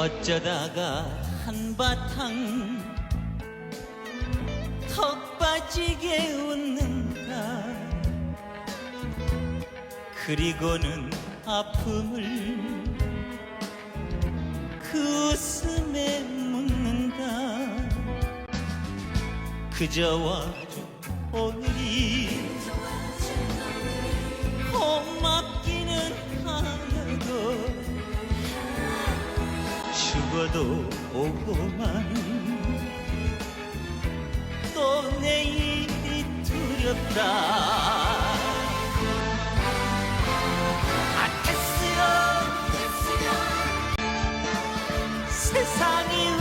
어쩌다가 한바탕 턱 빠지게 웃는가? 그리고는 아픔을 그 웃음에 묻는가 그저 와준 오늘이 미워도 오고만. 또 내 일이 두렵다. 아테스요. 세상이